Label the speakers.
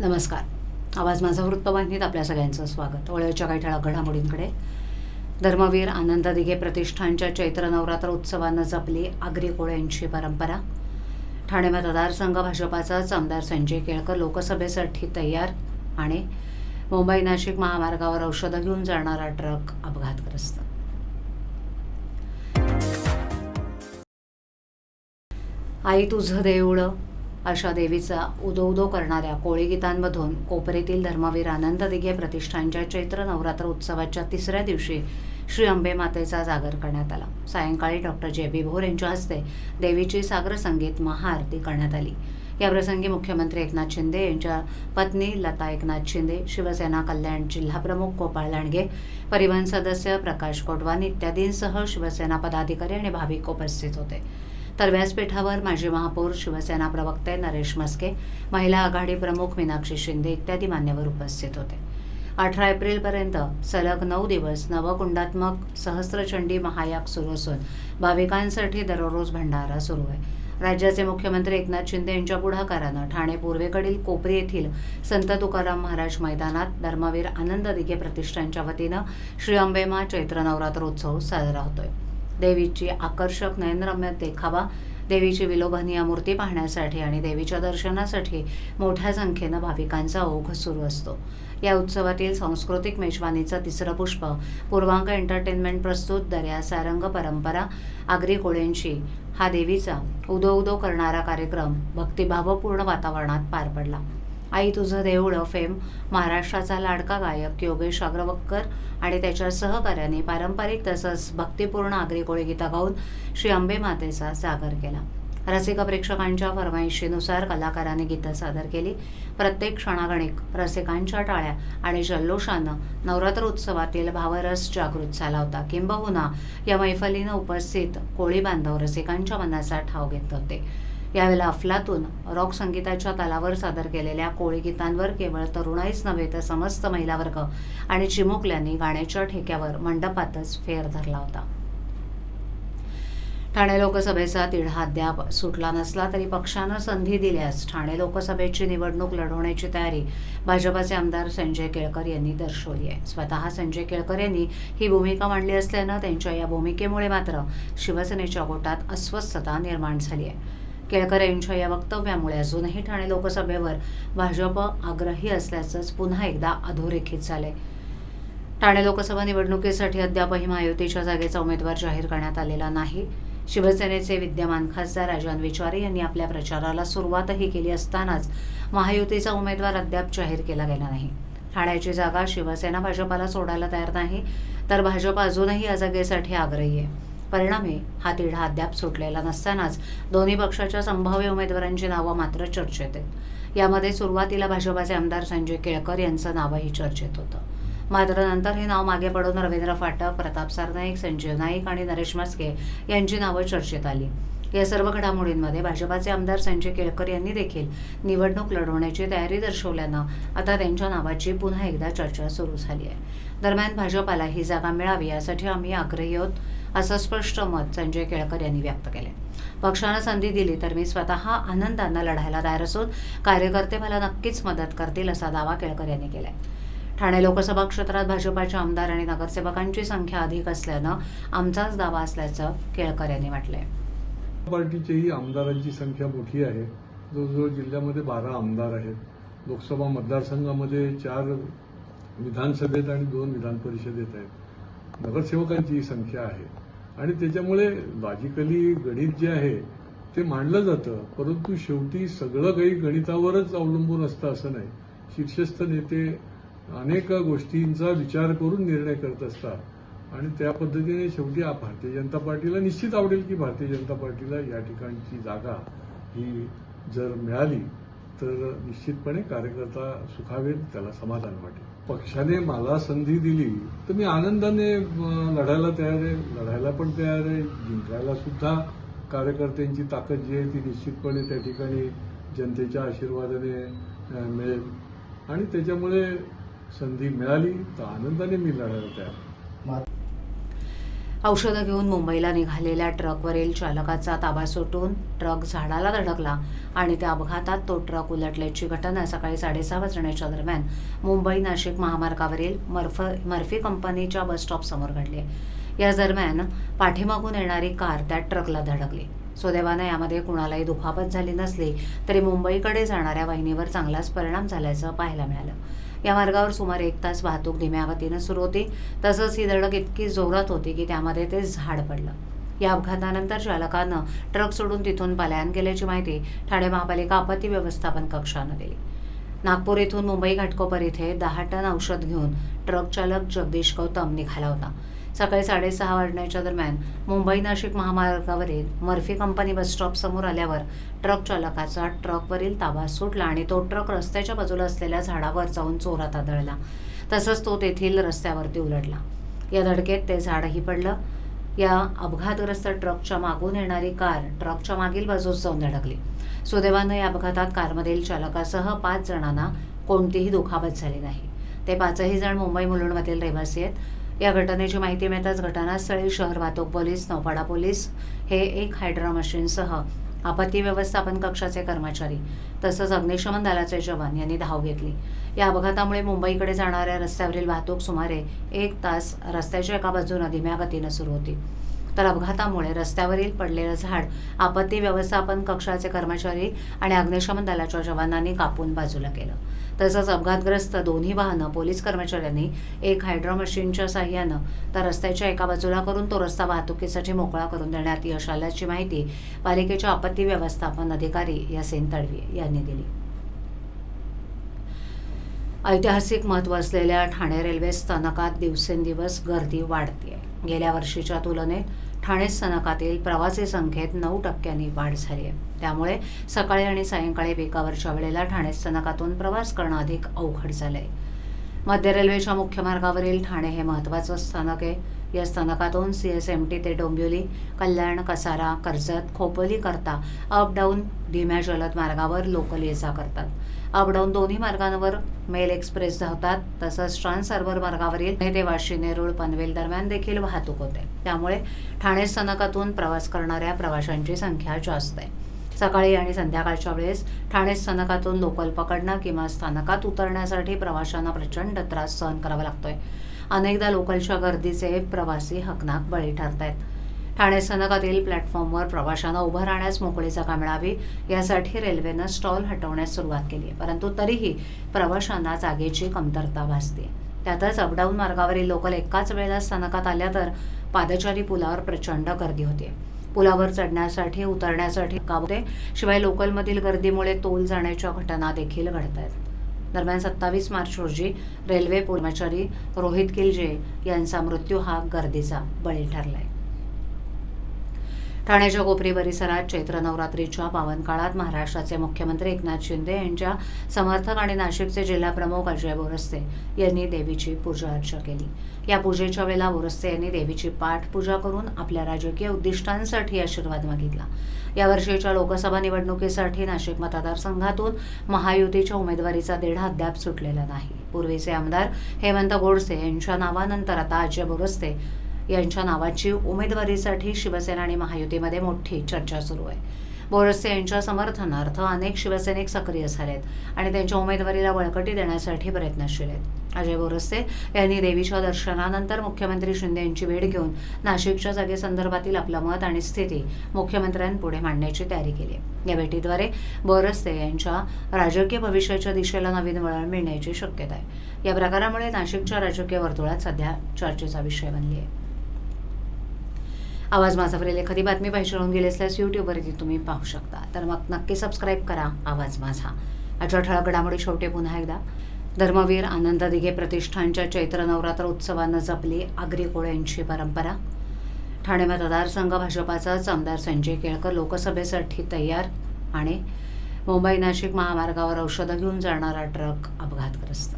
Speaker 1: नमस्कार. आवाज माझा वृत्तवाहिनीत आपल्या सगळ्यांचं स्वागत. वळ्याच्या काही ठळक घडामोडींकडे. धर्मवीर आनंद दिघे प्रतिष्ठानच्या चैत्र नवरात्र उत्सवानं जपली आगरी कोळ्यांची परंपरा. ठाणे मतदारसंघ भाजपाचाच आमदार संजय केळकर लोकसभेसाठी तयार आणि मुंबई नाशिक महामार्गावर औषधं घेऊन जाणारा ट्रक अपघातग्रस्त. आई तुझं देऊळं अशा देवीचा उदो उदो करणाऱ्या कोळीगीतांमधून कोपरीतील कोपरेतील धर्मवीर आनंद दिघे प्रतिष्ठानच्या चैत्र नवरात्र उत्सवाच्या तिसऱ्या दिवशी श्री अंबे मातेचा जागर करण्यात आला. सायंकाळी डॉक्टर जे. बी. भोर यांच्या हस्ते देवीची सागर संगीत महाआरती करण्यात आली. याप्रसंगी मुख्यमंत्री एकनाथ शिंदे यांच्या पत्नी लता एकनाथ शिंदे शिवसेना कल्याण जिल्हाप्रमुख गोपाळ लांडगे परिवहन सदस्य प्रकाश कोटवान इत्यादींसह शिवसेना पदाधिकारी आणि भाविक उपस्थित होते. तर व्यासपीठावर माजी महापौर शिवसेना प्रवक्ते नरेश मस्के महिला आघाडी प्रमुख मीनाक्षी शिंदे इत्यादी मान्यवर उपस्थित होते. अठरा एप्रिलपर्यंत सलग नऊ दिवस नवकुंडात्मक सहस्त्रचंडी महायाग सुरू असून भाविकांसाठी दररोज भंडारा सुरू आहे. राज्याचे मुख्यमंत्री एकनाथ शिंदे यांच्या पुढाकारानं ठाणे पूर्वेकडील कोपरी येथील संत तुकाराम महाराज मैदानात धर्मवीर आनंद दिघे प्रतिष्ठानच्या वतीनं श्री अंबेमा चैत्र नवरात्र उत्सव साजरा होतोय. देवीची आकर्षक नयनरम्य देखावा देवीची विलोभनीय मूर्ती पाहण्यासाठी आणि देवीच्या दर्शनासाठी मोठ्या संख्येनं भाविकांचा ओघ सुरू असतो. या उत्सवातील सांस्कृतिक मेजवानीचं तिसरं पुष्प पूर्वांक एंटरटेनमेंट प्रस्तुत दर्या सारंग परंपरा आगरी कोळ्यांची हा देवीचा उदो उदो करणारा कार्यक्रम भक्तिभावपूर्ण वातावरणात पार पडला. आई तुझं देऊळं फेम महाराष्ट्राचा लाडका गायक योगेश अग्रवक्कर आणि त्याच्या सहकाऱ्यांनी पारंपरिक तसंच भक्तिपूर्ण आगरी कोळी गीता गाऊन श्री अंबे मातेचा सागर केला. रसिक प्रेक्षकांच्या फरमाईशीनुसार कलाकारांनी गीतं सादर केली. प्रत्येक क्षणागणिक रसिकांच्या टाळ्या आणि जल्लोषानं नवरात्र उत्सवातील भावरस जागृत झाला होता. किंबहुना या मैफलीनं उपस्थित कोळी बांधव रसिकांच्या मनाचा ठाव घेत होते. यावेळेला अफलातून रॉक संगीताच्या तालावर सादर केलेल्या कोळी गीतांवर केवळ तरुणाईच नव्हे तर समस्त महिला वर्ग आणि चिमुकल्यांनी गाण्याच्या ठेक्यावर मंडपातच फेर धरला होता. ठाणे लोकसभेचा तिढा अद्याप सुटला नसला तरी पक्षानं संधी दिल्यास ठाणे लोकसभेची निवडणूक लढवण्याची तयारी भाजपाचे आमदार संजय केळकर यांनी दर्शवली आहे. स्वतः संजय केळकर यांनी ही भूमिका मांडली असल्यानं त्यांच्या या भूमिकेमुळे मात्र शिवसेनेच्या गोटात अस्वस्थता निर्माण झाली आहे. केळकर यांच्या या वक्तव्यामुळे अजूनही ठाणे लोकसभेवर भाजप आग्रही असल्याचंच पुन्हा एकदा अधोरेखित झालंय. ठाणे लोकसभा निवडणुकीसाठी अद्यापही महायुतीच्या जागेचा उमेदवार जाहीर करण्यात आलेला नाही. शिवसेनेचे विद्यमान खासदार राजन विचारे यांनी आपल्या प्रचाराला सुरुवातही केली असतानाच महायुतीचा उमेदवार अद्याप जाहीर केला गेला नाही. ठाण्याची जागा शिवसेना भाजपाला सोडायला तयार नाही तर भाजप अजूनही या जागेसाठी आग्रही आहे. परिणामी हा तिढा अद्याप सुटलेला नसतानाच दोन्ही पक्षाच्या संभाव्य उमेदवारांची नावं मात्र चर्चेत आहेत. यामध्ये सुरुवातीला भाजपाचे आमदार संजय केळकर यांचं नावही चर्चेत होतं. मात्र नंतर हे नाव मागे पडून रवींद्र फाटक प्रताप सरनाईक संजीव नाईक आणि नरेश मस्के यांची नावं चर्चेत आली. या सर्व घडामोडींमध्ये भाजपाचे आमदार संजय केळकर यांनी देखील निवडणूक लढवण्याची तयारी दर्शवल्यानं आता त्यांच्या नावाची पुन्हा एकदा चर्चा सुरू झाली आहे. दरम्यान भाजपाला ही जागा मिळावी यासाठी आम्ही आग्रही आहोत. असं स्पष्ट मत संजय केळकर यांनी व्यक्त केले पक्षानं संधी दिली तर मी स्वतः आनंदांना लढायला तयार असून कार्यकर्ते मला नक्कीच मदत करतील असा दावा केळकर यांनी केलाय. ठाणे लोकसभा क्षेत्रात भाजपाच्या आमदार आणि नगरसेवकांची संख्या अधिक असल्यानं आमचाच दावा असल्याचं केळकर यांनी म्हटलंय.
Speaker 2: पार्टीचेही आमदारांची संख्या मोठी आहे. जवळजवळ जिल्ह्यामध्ये बारा आमदार आहेत. लोकसभा मतदारसंघामध्ये चार विधानसभेत आणि दोन विधान परिषदेत आहेत. नगरसेवकांची संख्या आहे. आणि त्याच्यामुळे लॉजिकली गणित जे आहे ते मांडलं जातं. परंतु शेवटी सगळं काही गणितावरच अवलंबून असतं असं नाही. शीर्षस्थ नेते अनेक गोष्टींचा विचार करून निर्णय करत असतात. आणि त्या पद्धतीने शेवटी भारतीय जनता पार्टीला निश्चित आवडेल की भारतीय जनता पार्टीला या ठिकाणची जागा ही जर मिळाली तर निश्चितपणे कार्यकर्ता सुखावेल त्याला समाधान वाटेल. पक्षाने मला संधी दिली तर मी आनंदाने लढायला तयार आहे. लढायला पण तयार आहे. जिंकायला सुद्धा कार्यकर्त्यांची ताकद जी आहे ती निश्चितपणे त्या ठिकाणी जनतेच्या आशीर्वादाने मिळेल. आणि त्याच्यामुळे संधी मिळाली तर आनंदाने मी लढायला तयार आहे.
Speaker 1: औषधं घेऊन मुंबईला निघालेल्या ट्रकवरील चालकाचा ताबा सुटून ट्रक झाडाला धडकला आणि त्या अपघातात तो ट्रक उलटल्याची घटना सकाळी साडेसहा वाजण्याच्या दरम्यान मुंबई नाशिक महामार्गावरील मर्फ मर्फी कंपनीच्या बसस्टॉप समोर घडली. या दरम्यान पाठीमागून येणारी कार त्या ट्रकला धडकली. सुदैवानं यामध्ये कुणालाही दुखापत झाली नसली तरी मुंबईकडे जाणाऱ्या वाहिनीवर चांगलाच परिणाम झाल्याचं पाहायला मिळालं. या मार्गावर सुमारे एक तास वाहतूक धीम्या गतीनं सुरू होती. तसंच ही धडक इतकी जोरात होती की त्यामध्ये ते झाड पडलं. या अपघातानंतर चालकानं ट्रक सोडून तिथून पलायन केल्याची माहिती ठाणे महापालिका आपत्ती व्यवस्थापन कक्षानं दिली. नागपूर येथून मुंबई घाटकोपर इथे दहा टन औषध घेऊन ट्रक चालक जगदीश गौतम निघाला होता. सकाळी साडेसहा वाजण्याच्या दरम्यान मुंबई नाशिक महामार्गावरील मर्फी कंपनी बसस्टॉप समोर आल्यावर ट्रक चालकाचा ट्रकवरील ताबा सुटला आणि तो ट्रक रस्त्याच्या बाजूला असलेल्या झाडावर जाऊन चोरात आदळला. तसंच तो तेथील रस्त्यावरती उलटला. या धडकेत ते झाडही पडलं. या अपघातग्रस्त ट्रकच्या मागून येणारी कार ट्रकच्या मागील बाजूस जाऊन धडकली. सुदैवानं या अपघातात कारमधील चालकासह पाच जणांना कोणतीही दुखापत झाली नाही. ते पाचही जण मुंबई मुलुंडमधील रहिवासी आहेत. या घटनेची माहिती मिळताच घटनास्थळी शहर वाहतूक पोलीस नौपाडा पोलीस हे एक हायड्रा मशीनसह आपत्ती व्यवस्थापन कक्षाचे कर्मचारी तसंच अग्निशमन दलाचे जवान यांनी धाव घेतली. या अपघातामुळे मुंबईकडे जाणाऱ्या रस्त्यावरील वाहतूक सुमारे एक तास रस्त्याच्या एका बाजूनं धीम्या गतीनं सुरू होती. तर अपघातामुळे रस्त्यावरील पडलेलं झाड आपत्ती व्यवस्थापन कक्षाचे कर्मचारी आणि अग्निशमन दलाच्या जवानांनी कापून बाजूला केलं. तसंच अपघातग्रस्त दोन्ही वाहनं पोलीस कर्मचाऱ्यांनी एक हायड्रो मशीनच्या साह्यानं तर रस्त्याच्या एका बाजूला करून तो रस्ता वाहतुकीसाठी मोकळा करून देण्यात यश आल्याची माहिती पालिकेच्या आपत्ती व्यवस्थापन अधिकारी यासेन तडवी यांनी दिली. ऐतिहासिक महत्त्व असलेल्या ठाणे रेल्वे स्थानकात दिवसेंदिवस गर्दी वाढते गेल्या वर्षीच्या तुलनेत ठाणे स्थानकातील प्रवासी संख्येत नऊ टक्क्यांनी वाढ झाली आहे. त्यामुळे सकाळी आणि सायंकाळी पिकावरच्या वेळेला ठाणे स्थानकातून प्रवास करणं अधिक अवघड झालंय. मध्य रेल्वेच्या मुख्य मार्गावरील ठाणे हे महत्त्वाचं स्थानक आहे. या स्थानकातून सी एस एम टी ते डोंबिवली कल्याण कसारा कर्जत खोपोली करता अप डाऊन धीम्या जलद मार्गावर लोकल ये जा करतात. अप डाऊन दोन्ही मार्गांवर मेल एक्सप्रेस धावतात तसंच ट्रान्स हार्बर मार्गावरील ते वाशी नेरूळ पनवेल दरम्यान देखील वाहतूक होते. त्यामुळे ठाणे स्थानकातून प्रवास करणाऱ्या प्रवाशांची संख्या जास्त आहे. सकाळी आणि संध्याकाळच्या वेळेस ठाणे स्थानकातून लोकल पकडणं किंवा स्थानकात उतरण्यासाठी प्रवाशांना प्रचंड त्रास सहन करावा लागतोय. अनेकदा लोकलच्या गर्दीचे प्रवासी हकनाक बळी ठरत आहेत ठाणे स्थानकातील प्लॅटफॉर्मवर प्रवाशांना उभं राहण्यास मोकळी जागा मिळावी यासाठी रेल्वेनं स्टॉल हटवण्यास सुरुवात केली आहे. परंतु तरीही प्रवाशांना जागेची कमतरता भासते. त्यातच अपडाऊन मार्गावरील लोकल एकाच वेळेला स्थानकात आल्या तर पादचारी पुलावर प्रचंड गर्दी होते. पुलावर चढण्यासाठी उतरण्यासाठी काबते शिवाय लोकलमधील गर्दीमुळे तोल जाण्याच्या घटना देखील घडत आहेत दरम्यान सत्तावीस मार्च रोजी रेल्वे कर्मचारी रोहित किलजे यांचा मृत्यू हा गर्दीचा बळी ठरलाय. ठाण्याच्या कोपरी परिसरात चैत्र नवरात्रीच्या पावन काळात महाराष्ट्राचे मुख्यमंत्री एकनाथ शिंदे यांच्या समर्थक आणि नाशिकचे जिल्हाप्रमुख अजय बोरस्ते यांनी देवीची पूजा अर्चा केली. या पूजेच्या वेळेला बोरस्ते यांनी देवीची पाठपूजा करून आपल्या राजकीय उद्दिष्टांसाठी आशीर्वाद मागितला. यावर्षीच्या लोकसभा निवडणुकीसाठी नाशिक मतदारसंघातून महायुतीच्या उमेदवारीचा देढा अद्याप सुटलेला नाही. पूर्वीचे आमदार हेमंत गोडसे यांच्या नावानंतर आता अजय बोरस्ते यांच्या नावाची उमेदवारीसाठी शिवसेना आणि महायुतीमध्ये मोठी चर्चा सुरू आहे. बोरसे यांच्या समर्थनार्थ अनेक शिवसैनिक सक्रिय झालेत आणि त्यांच्या उमेदवारीला बळकटी देण्यासाठी प्रयत्नशील आहेत. अजय बोरसे यांनी देवीच्या दर्शनानंतर मुख्यमंत्री शिंदे यांची भेट घेऊन नाशिकच्या जागेसंदर्भातील आपलं मत आणि स्थिती मुख्यमंत्र्यांपुढे मांडण्याची तयारी केली आहे. या भेटीद्वारे बोरसे यांच्या राजकीय भविष्याच्या दिशेला नवीन वळण मिळण्याची शक्यता आहे. या प्रकारामुळे नाशिकच्या राजकीय वर्तुळात सध्या चर्चेचा विषय बनली आहे. आवाज माझा वरील एखादी बातमी पाहिजे राहून गेली असल्यास यूट्यूबवरती तुम्ही पाहू शकता. तर मग नक्की सबस्क्राईब करा आवाज माझा. आजच्या ठळक घडामोडी शेवटी पुन्हा एकदा. धर्मवीर आनंद दिघे प्रतिष्ठानच्या चैत्र नवरात्र उत्सवानं जपली आगरी कोळ्यांची परंपरा. ठाणे मतदारसंघ भाजपाचाच आमदार संजय केळकर लोकसभेसाठी तयार आणि मुंबई नाशिक महामार्गावर औषधं घेऊन जाणारा ट्रक अपघातग्रस्त.